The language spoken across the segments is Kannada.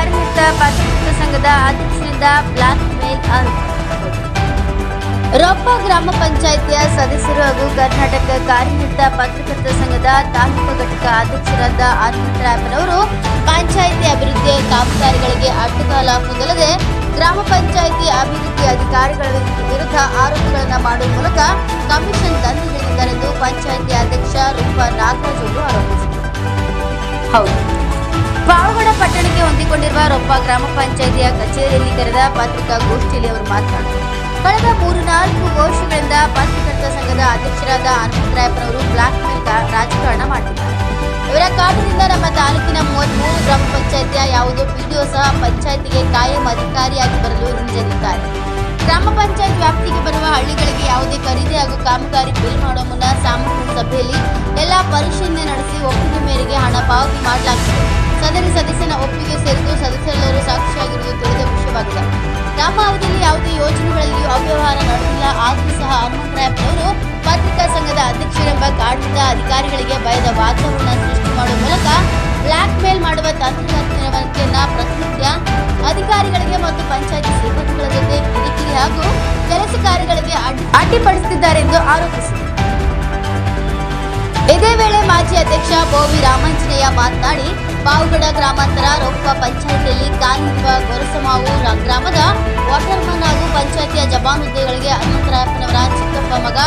ಕಾರ್ಯನಿರತ ಪತ್ರಕರ್ತರ ಸಂಘದ ಅಧ್ಯಕ್ಷರಿಂದ ಬ್ಲಾಕ್ ಮೇಲ್ ರೊಪ್ಪ ಗ್ರಾಮ ಪಂಚಾಯಿತಿಯ ಸದಸ್ಯರು ಹಾಗೂ ಕರ್ನಾಟಕ ಕಾರ್ಯನಿರತ ಪತ್ರಕರ್ತ ಸಂಘದ ತಾಲೂಕು ಘಟಕ ಅಧ್ಯಕ್ಷರಾದ ಹನುಮಂತರಾಯಪ್ಪನವರು ಪಂಚಾಯಿತಿ ಅಭಿವೃದ್ಧಿಯ ಕಾಮಗಾರಿಗಳಿಗೆ ಅಡ್ಡಗಾಲ ಹಾಕುವುದಲ್ಲದೆ ಗ್ರಾಮ ಪಂಚಾಯಿತಿ ಅಭಿವೃದ್ಧಿ ಅಧಿಕಾರಿಗಳ ವಿರುದ್ಧ ಆರೋಪಗಳನ್ನು ಮಾಡುವ ಮೂಲಕ ಕಮಿಷನ್ ದಂಧೆಗಳಿದ್ದಾರೆಂದು ಪಂಚಾಯಿತಿ ಅಧ್ಯಕ್ಷ ರೂಪ ನಾಗರಾಜ್ ಅವರು ಆರೋಪಿಸಿದರು. ಪಟ್ಟಣಕ್ಕೆ ಹೊಂದಿಕೊಂಡಿರುವ ರೊಪ್ಪ ಗ್ರಾಮ ಪಂಚಾಯಿತಿಯ ಕಚೇರಿಯಲ್ಲಿ ಕರೆದ ಪತ್ರಿಕಾಗೋಷ್ಠಿಯಲ್ಲಿ ಅವರು ಮಾತನಾಡಿದರು. ಕಳೆದ ಮೂರು ನಾಲ್ಕು ವರ್ಷಗಳಿಂದ ಪತ್ರಕರ್ತ ಸಂಘದ ಅಧ್ಯಕ್ಷರಾದ ಹನುಮಂತರಾಯಪ್ಪನವರು ಬ್ಲಾಕ್ ಮೇಲ್ ರಾಜಕಾರಣ ಮಾಡಿದ್ದಾರೆ ಇವರ ಕಾರಣದಿಂದ ನಮ್ಮ ತಾಲೂಕಿನ ಮೂವತ್ಮೂರು ಗ್ರಾಮ ಪಂಚಾಯಿತಿಯ ಯಾವುದೇ ಪಿಡಿಒ ಸಹ ಪಂಚಾಯಿತಿಗೆ ಕಾಯಂ ಅಧಿಕಾರಿಯಾಗಿ ಬರಲು ಹಿಂಜರಿದ್ದಾರೆ. ಗ್ರಾಮ ಪಂಚಾಯತ್ ವ್ಯಾಪ್ತಿಗೆ ಬರುವ ಹಳ್ಳಿಗಳಿಗೆ ಯಾವುದೇ ಖರೀದಿ ಹಾಗೂ ಕಾಮಗಾರಿ ಬಿಲ್ ಮಾಡುವ ಮುನ್ನ ಸಾಮಾನ್ಯ ಸಭೆಯಲ್ಲಿ ಎಲ್ಲ ಪರಿಶೀಲನೆ ನಡೆಸಿ ಒಪ್ಪಿಗೆ ಮೇರೆಗೆ ಹಣ ಪಾವತಿ ಮಾಡಲಾಗುತ್ತದೆ. ಸದರಿ ಸದಸ್ಯನ ಒಪ್ಪಿಗೆ ಸೇರಿದ್ದು ಸದಸ್ಯರೆಲ್ಲರೂ ಸಾಕ್ಷಿಯಾಗಿರುವುದು ತಿಳಿದ ವಿಷಯವಾಗಿದೆ. ಯಾವ ಅವಧಿಯಲ್ಲಿ ಯಾವುದೇ ಯೋಜನೆಗಳಲ್ಲಿಯೂ ಅವ್ಯವಹಾರ ನಡೆದಿಲ್ಲ. ಆದರೂ ಸಹ ಅವರು ಪತ್ರಿಕಾ ಸಂಘದ ಅಧ್ಯಕ್ಷರೆಂಬ ಕಾರಣದಿಂದ ಅಧಿಕಾರಿಗಳಿಗೆ ಭಯದ ವಾತಾವರಣ ಸೃಷ್ಟಿ ಮಾಡುವ ಮೂಲಕ ಬ್ಲಾಕ್ ಮೇಲ್ ಮಾಡುವ ತಂತ್ರಜ್ಞಾನ ಪ್ರತಿನಿತ್ಯ ಅಧಿಕಾರಿಗಳಿಗೆ ಮತ್ತು ಪಂಚಾಯತಿ ಸಿಬ್ಬಂದಿಗಳ ಜೊತೆ ಕಿರಿಕಿರಿ ಹಾಗೂ ಕೆಲಸ ಕಾರ್ಯಗಳಿಗೆ ಅಡ್ಡಿ- ಅಡ್ಡಿಪಡಿಸುತ್ತಿದ್ದಾರೆ ಎಂದು ಆರೋಪಿಸಿದರು ಇದೇ ವೇಳೆ ಮಾಜಿ ಅಧ್ಯಕ್ಷ ಬೋವಿ ರಾಮಾಂಜನೇಯ ಮಾತನಾಡಿ, ಬಾವುಗಡ ಗ್ರಾಮಾಂತರ ರೋಪ ಪಂಚಾಯಿತಿಯಲ್ಲಿ ಕಾಲಿರುವ ಗೊರಸಮಾವು ಗ್ರಾಮದ ವಾಟರ್ಮನ್ ಹಾಗೂ ಪಂಚಾಯಿತಿಯ ಜವಾನ್ ಹುದ್ದೆಗಳಿಗೆ ಹನುಮಂತರಾಯಪ್ಪನವರ ಚಿಕ್ಕಪ್ಪ ಮಗ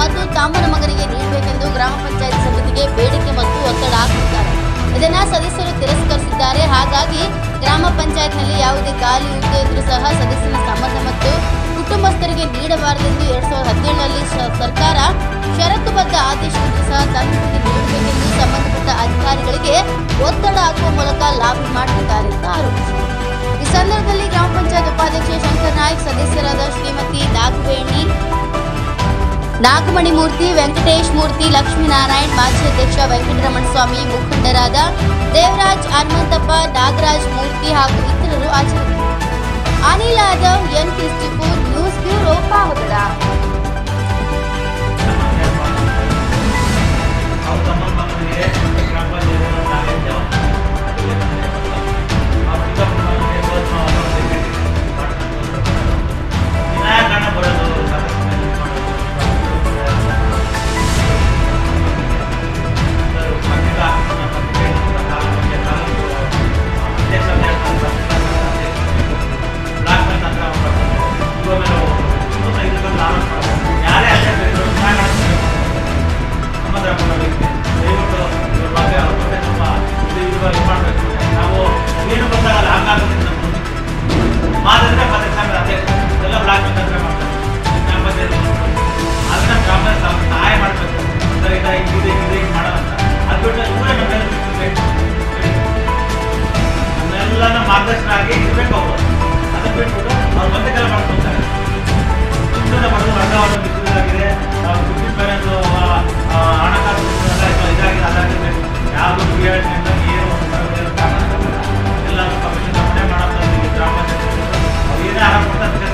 ಮತ್ತು ತಾಮನ ಮಗನಿಗೆ ನೀಡಬೇಕೆಂದು ಗ್ರಾಮ ಪಂಚಾಯತ್ ಸಮಿತಿಗೆ ಬೇಡಿಕೆ ಮತ್ತು ಒತ್ತಡ ಹಾಕಿದ್ದಾರೆ. ಇದನ್ನು ಸದಸ್ಯರು ತಿರಸ್ಕರಿಸಿದ್ದಾರೆ. ಹಾಗಾಗಿ ಗ್ರಾಮ ಪಂಚಾಯತ್ನಲ್ಲಿ ಯಾವುದೇ ಖಾಲಿ ಹುದ್ದೆ ಇದ್ರೂ ಸಹ ಸದಸ್ಯನ ಸಂಬಂಧ ಮತ್ತು ಕುಟುಂಬಸ್ಥರಿಗೆ ನೀಡಬಾರದೆಂದು ಎರಡ್ ಸಾವಿರದ ಹದಿನೇಳರಲ್ಲಿ ಸರ್ಕಾರ ಷರತ್ತುಬದ್ಧ ಆದೇಶವನ್ನು ಸಮಿತಿಗೆ ನೀಡಬೇಕೆಂದು ಸಂಬಂಧಪಟ್ಟ ಅಧಿಕಾರಿಗಳಿಗೆ ಒತ್ತಡ ಹಾಕುವ ಮೂಲಕ ಲಾಬಿ ಮಾಡುತ್ತಿದ್ದಾರೆ ಈ ಸಂದರ್ಭದಲ್ಲಿ ಗ್ರಾಮ ಪಂಚಾಯತ್ ಉಪಾಧ್ಯಕ್ಷ ಶಂಕರ್ ನಾಯ್ಕ್, ಸದಸ್ಯರಾದ ಶ್ರೀಮತಿ ನಾಗವೇಣಿ, ನಾಗಮಣಿ ಮೂರ್ತಿ, ವೆಂಕಟೇಶ್ ಮೂರ್ತಿ, ಲಕ್ಷ್ಮೀನಾರಾಯಣ್, ಮಾಜಿ ಅಧ್ಯಕ್ಷ ವೆಂಕಟರಮಣ ಸ್ವಾಮಿ ಮುಖಂಡರಾದ ದೇವರಾಜ್ ಹನುಮಂತಪ್ಪ, ನಾಗರಾಜ್ ಮೂರ್ತಿ ಹಾಗೂ ಇತರರು ಹಾಜರಿದ್ದರು. Anil Yadav, N news bureau, Pavagada. Obrigado.